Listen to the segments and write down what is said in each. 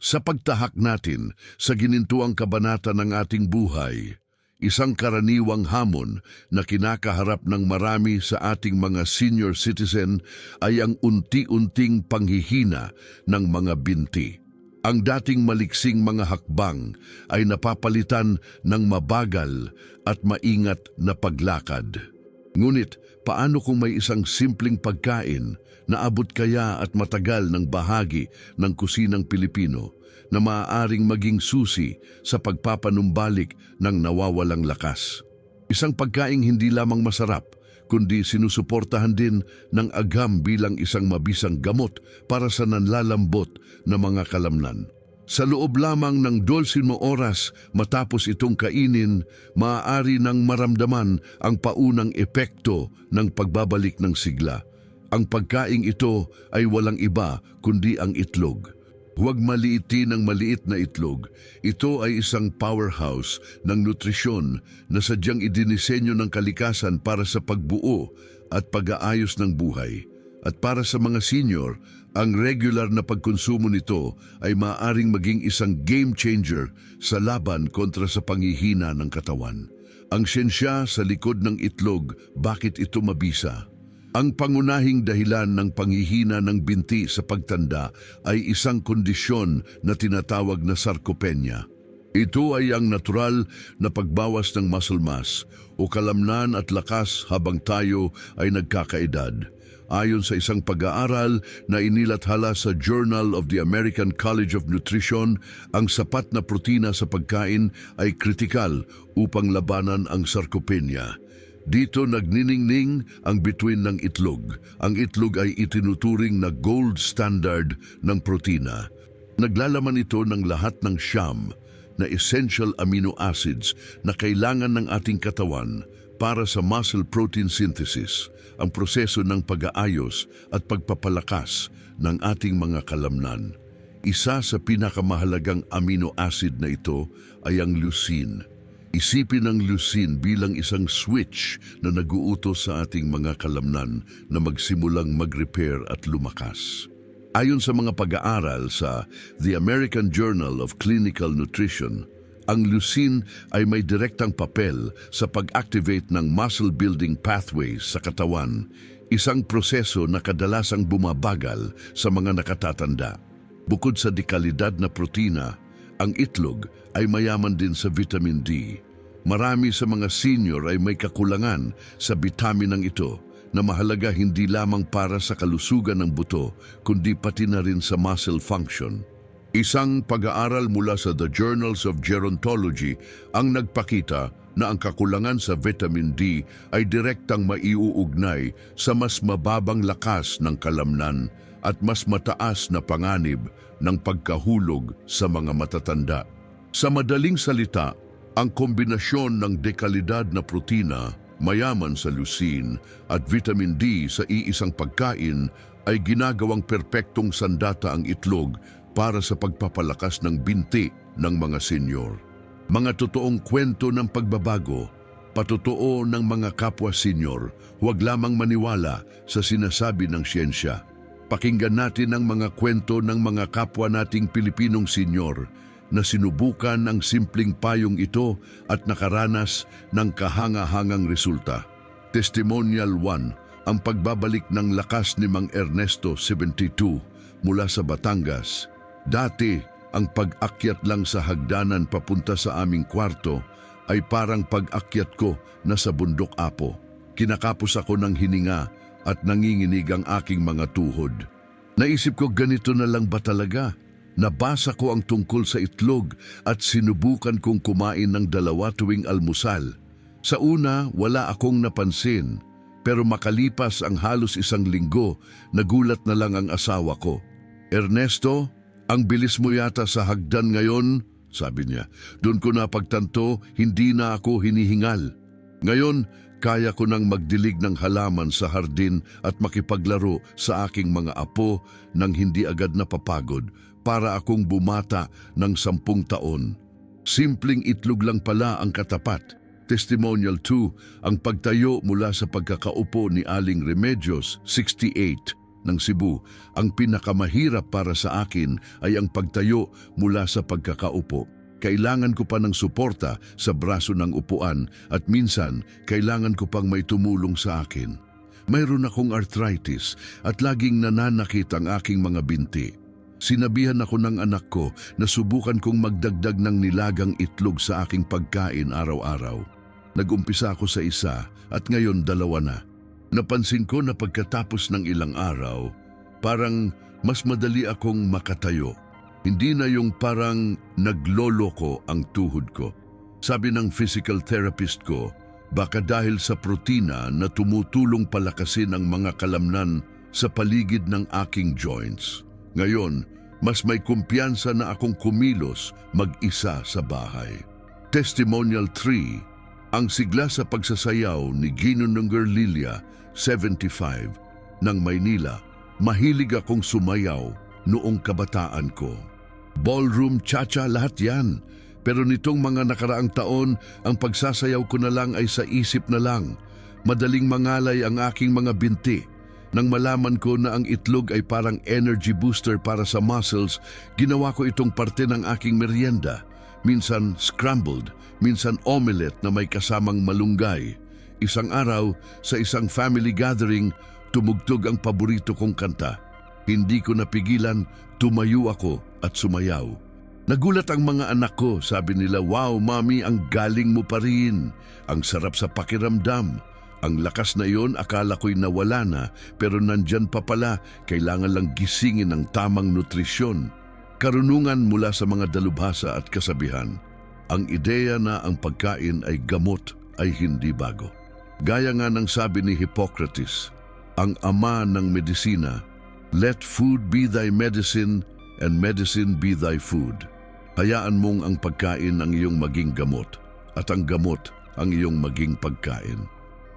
Sa pagtahak natin sa ginintuang kabanata ng ating buhay, isang karaniwang hamon na kinakaharap ng marami sa ating mga senior citizen ay ang unti-unting panghihina ng mga binti. Ang dating maliksing mga hakbang ay napapalitan ng mabagal at maingat na paglakad. Ngunit paano kung may isang simpleng pagkain na abot kaya at matagal ng bahagi ng kusinang Pilipino na maaaring maging susi sa pagpapanumbalik ng nawawalang lakas? Isang pagkaing hindi lamang masarap, kundi sinusuportahan din ng agam bilang isang mabisang gamot para sa nanlalambot na mga kalamnan. Sa loob lamang ng dolsimo oras matapos itong kainin, maaari nang maramdaman ang paunang epekto ng pagbabalik ng sigla. Ang pagkaing ito ay walang iba kundi ang itlog. Huwag maliitin ang maliit na itlog. Ito ay isang powerhouse ng nutrisyon na sadyang idinisenyo ng kalikasan para sa pagbuo at pag-aayos ng buhay. At para sa mga senior, ang regular na pagkonsumo nito ay maaaring maging isang game changer sa laban kontra sa panghihina ng katawan. Ang siyensya sa likod ng itlog, bakit ito mabisa? Ang pangunahing dahilan ng panghihina ng binti sa pagtanda ay isang kondisyon na tinatawag na sarcopenia. Ito ay ang natural na pagbawas ng muscle mass o kalamnan at lakas habang tayo ay nagkakaedad. Ayon sa isang pag-aaral na inilathala sa Journal of the American College of Nutrition, ang sapat na protina sa pagkain ay kritikal upang labanan ang sarcopenia. Dito nagniningning ang bituin ng itlog. Ang itlog ay itinuturing na gold standard ng protina. Naglalaman ito ng lahat ng siyam na essential amino acids na kailangan ng ating katawan para sa muscle protein synthesis, ang proseso ng pag-aayos at pagpapalakas ng ating mga kalamnan. Isa sa pinakamahalagang amino acid na ito ay ang leucine. Isipin ang leucine bilang isang switch na naguutos sa ating mga kalamnan na magsimulang mag-repair at lumakas. Ayon sa mga pag-aaral sa The American Journal of Clinical Nutrition, ang leucine ay may direktang papel sa pag-activate ng muscle building pathways sa katawan, isang proseso na kadalasang bumabagal sa mga nakatatanda. Bukod sa dekalidad na protina, ang itlog ay mayaman din sa vitamin D. Marami sa mga senior ay may kakulangan sa bitaminang ito na mahalaga hindi lamang para sa kalusugan ng buto kundi pati na rin sa muscle function. Isang pag-aaral mula sa The Journals of Gerontology ang nagpakita na ang kakulangan sa vitamin D ay direktang maiuugnay sa mas mababang lakas ng kalamnan at mas mataas na panganib ng pagkahulog sa mga matatanda. Sa madaling salita, ang kombinasyon ng dekalidad na protina, mayaman sa leucine at vitamin D sa iisang pagkain ay ginagawang perpektong sandata ang itlog para sa pagpapalakas ng binti ng mga senior. Mga totoong kwento ng pagbabago, patotoo ng mga kapwa senior, huwag lamang maniwala sa sinasabi ng siyensya. Pakinggan natin ang mga kwento ng mga kapwa nating Pilipinong senior na sinubukan ang simpleng payong ito at nakaranas ng kahanga-hangang resulta. Testimonial 1, ang pagbabalik ng lakas ni Mang Ernesto 72 mula sa Batangas. Dati, ang pag-akyat lang sa hagdanan papunta sa aming kwarto ay parang pag-akyat ko na sa bundok apo. Kinakapos ako ng hininga at nanginginig ang aking mga tuhod. Naisip ko ganito na lang ba talaga? Nabasa ko ang tungkol sa itlog at sinubukan kong kumain ng dalawa tuwing almusal. Sa una, wala akong napansin, pero makalipas ang halos isang linggo, nagulat na lang ang asawa ko. Ernesto, ang bilis mo yata sa hagdan ngayon, sabi niya. Doon ko napagtanto, hindi na ako hinihingal. Ngayon, kaya ko nang magdilig ng halaman sa hardin at makipaglaro sa aking mga apo nang hindi agad napapagod para akong bumata ng sampung taon. Simpleng itlog lang pala ang katapat. Testimonial 2, ang pagtayo mula sa pagkakaupo ni Aling Remedios, 68. Ng Cebu, ang pinakamahirap para sa akin ay ang pagtayo mula sa pagkakaupo. Kailangan ko pa ng suporta sa braso ng upuan at minsan kailangan ko pang may tumulong sa akin. Mayroon akong arthritis at laging nananakit ang aking mga binti. Sinabihan ako ng anak ko na subukan kong magdagdag ng nilagang itlog sa aking pagkain araw-araw. Nagumpisa ako sa isa at ngayon dalawa na. Napansin ko na pagkatapos ng ilang araw, parang mas madali akong makatayo. Hindi na yung parang nagloloko ang tuhod ko. Sabi ng physical therapist ko, baka dahil sa protina na tumutulong palakasin ang mga kalamnan sa paligid ng aking joints. Ngayon, mas may kumpiyansa na akong kumilos mag-isa sa bahay. Testimonial 3, ang sigla sa pagsasayaw ni Gino Lilia, 75, ng Maynila. Mahilig akong sumayaw noong kabataan ko. Ballroom, cha-cha, lahat yan. Pero nitong mga nakaraang taon, ang pagsasayaw ko na lang ay sa isip na lang. Madaling mangalay ang aking mga binti. Nang malaman ko na ang itlog ay parang energy booster para sa muscles, ginawa ko itong parte ng aking merienda. Minsan scrambled, minsan omelette na may kasamang malunggay. Isang araw, sa isang family gathering, tumugtog ang paborito kong kanta. Hindi ko napigilan, tumayo ako at sumayaw. Nagulat ang mga anak ko, sabi nila, Wow, mami, ang galing mo pa rin. Ang sarap sa pakiramdam. Ang lakas na iyon, akala ko'y nawala na, pero nandyan pa pala, kailangan lang gisingin ng tamang nutrisyon. Karunungan mula sa mga dalubhasa at kasabihan. Ang ideya na ang pagkain ay gamot ay hindi bago. Gaya nga ng sabi ni Hippocrates, ang ama ng medisina, Let food be thy medicine and medicine be thy food. Hayaan mong ang pagkain ang iyong maging gamot at ang gamot ang iyong maging pagkain.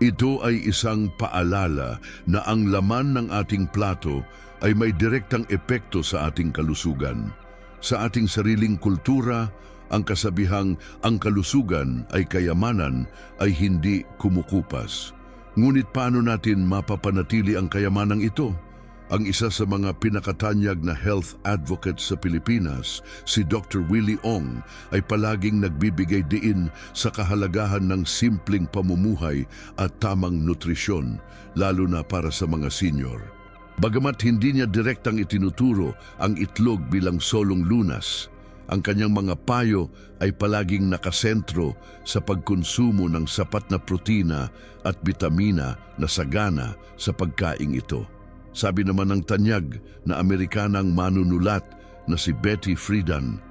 Ito ay isang paalala na ang laman ng ating plato ay may direktang epekto sa ating kalusugan. Sa ating sariling kultura, ang kasabihang ang kalusugan ay kayamanan ay hindi kumukupas. Ngunit paano natin mapapanatili ang kayamanang ito? Ang isa sa mga pinakatanyag na health advocate sa Pilipinas, si Dr. Willie Ong, ay palaging nagbibigay diin sa kahalagahan ng simpleng pamumuhay at tamang nutrisyon, lalo na para sa mga senior. Bagamat hindi niya direktang itinuturo ang itlog bilang solong lunas, ang kanyang mga payo ay palaging nakasentro sa pagkonsumo ng sapat na protina at bitamina na sagana sa pagkaing ito. Sabi naman ng tanyag na Amerikanang manunulat na si Betty Friedan,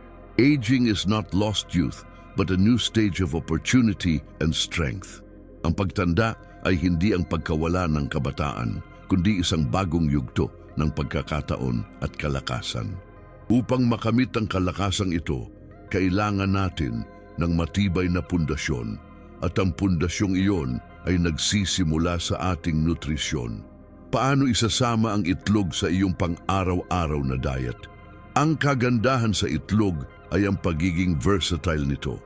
Aging is not lost youth, but a new stage of opportunity and strength. Ang pagtanda ay hindi ang pagkawala ng kabataan, kundi isang bagong yugto ng pagkakataon at kalakasan. Upang makamit ang kalakasang ito, kailangan natin ng matibay na pundasyon at ang pundasyong iyon ay nagsisimula sa ating nutrisyon. Paano isasama ang itlog sa iyong pang-araw-araw na diet? Ang kagandahan sa itlog ay ang pagiging versatile nito.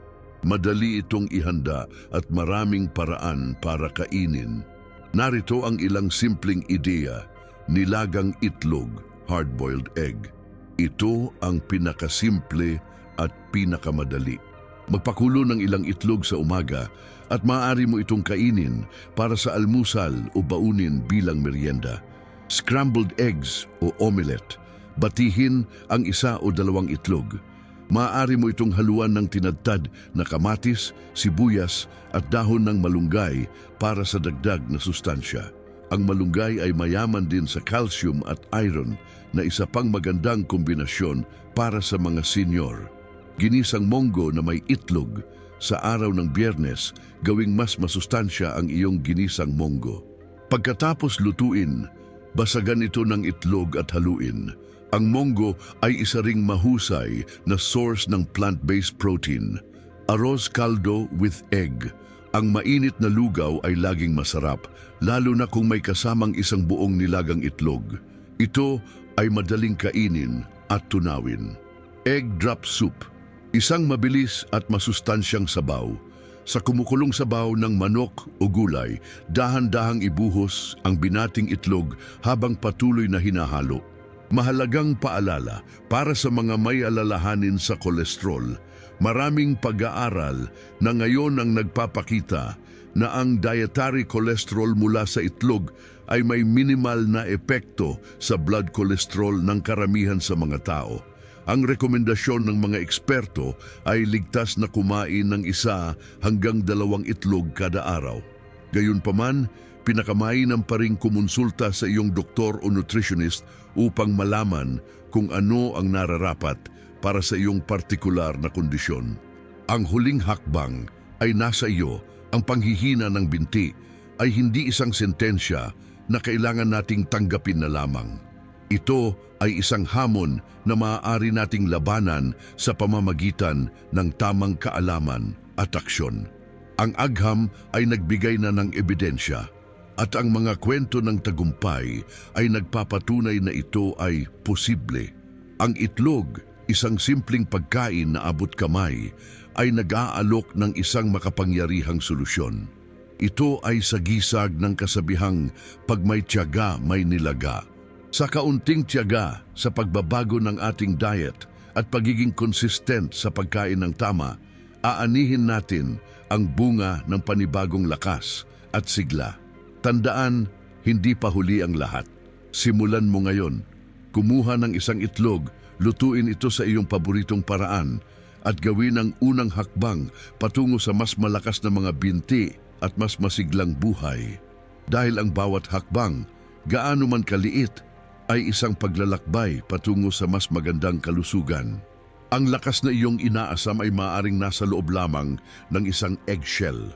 Madali itong ihanda at maraming paraan para kainin. Narito ang ilang simpleng ideya, nilagang itlog, hard-boiled egg. Ito ang pinakasimple at pinakamadali. Magpakulo ng ilang itlog sa umaga at maaari mo itong kainin para sa almusal o baunin bilang merienda. Scrambled eggs o omelette. Batihin ang isa o dalawang itlog. Maaari mo itong haluan ng tinadtad na kamatis, sibuyas at dahon ng malunggay para sa dagdag na sustansya. Ang malunggay ay mayaman din sa calcium at iron na isa pang magandang kombinasyon para sa mga senior. Ginisang monggo na may itlog sa araw ng biyernes, gawing mas masustansya ang iyong ginisang monggo. Pagkatapos lutuin, basagan ito ng itlog at haluin. Ang monggo ay isa ring mahusay na source ng plant-based protein. Arroz caldo with egg. Ang mainit na lugaw ay laging masarap, lalo na kung may kasamang isang buong nilagang itlog. Ito ay madaling kainin at tunawin. Egg drop soup. Isang mabilis at masustansyang sabaw. Sa kumukulong sabaw ng manok o gulay, dahan-dahang ibuhos ang binating itlog habang patuloy na hinahalo. Mahalagang paalala para sa mga may alalahanin sa kolesterol, maraming pag-aaral na ngayon ang nagpapakita na ang dietary cholesterol mula sa itlog ay may minimal na epekto sa blood cholesterol ng karamihan sa mga tao. Ang rekomendasyon ng mga eksperto ay ligtas na kumain ng isa hanggang dalawang itlog kada araw. Gayunpaman, pinakamainam pa rin kumonsulta sa iyong doktor o nutritionist upang malaman kung ano ang nararapat para sa iyong partikular na kondisyon. Ang huling hakbang ay nasa iyo, ang panghihina ng binti ay hindi isang sentensya na kailangan nating tanggapin na lamang. Ito ay isang hamon na maaari nating labanan sa pamamagitan ng tamang kaalaman at aksyon. Ang agham ay nagbigay na ng ebidensya at ang mga kwento ng tagumpay ay nagpapatunay na ito ay posible. Ang itlog, isang simpleng pagkain na abot kamay, ay nag-aalok ng isang makapangyarihang solusyon. Ito ay sagisag ng kasabihang pag may tiyaga, may nilaga. Sa kaunting tiyaga sa pagbabago ng ating diet at pagiging consistent sa pagkain ng tama, aanihin natin ang bunga ng panibagong lakas at sigla. Tandaan, hindi pa huli ang lahat. Simulan mo ngayon. Kumuha ng isang itlog, lutuin ito sa iyong paboritong paraan at gawin ang unang hakbang patungo sa mas malakas na mga binti at mas masiglang buhay. Dahil ang bawat hakbang, gaano man kaliit, ay isang paglalakbay patungo sa mas magandang kalusugan. Ang lakas na iyong inaasam ay maaring nasa loob lamang ng isang eggshell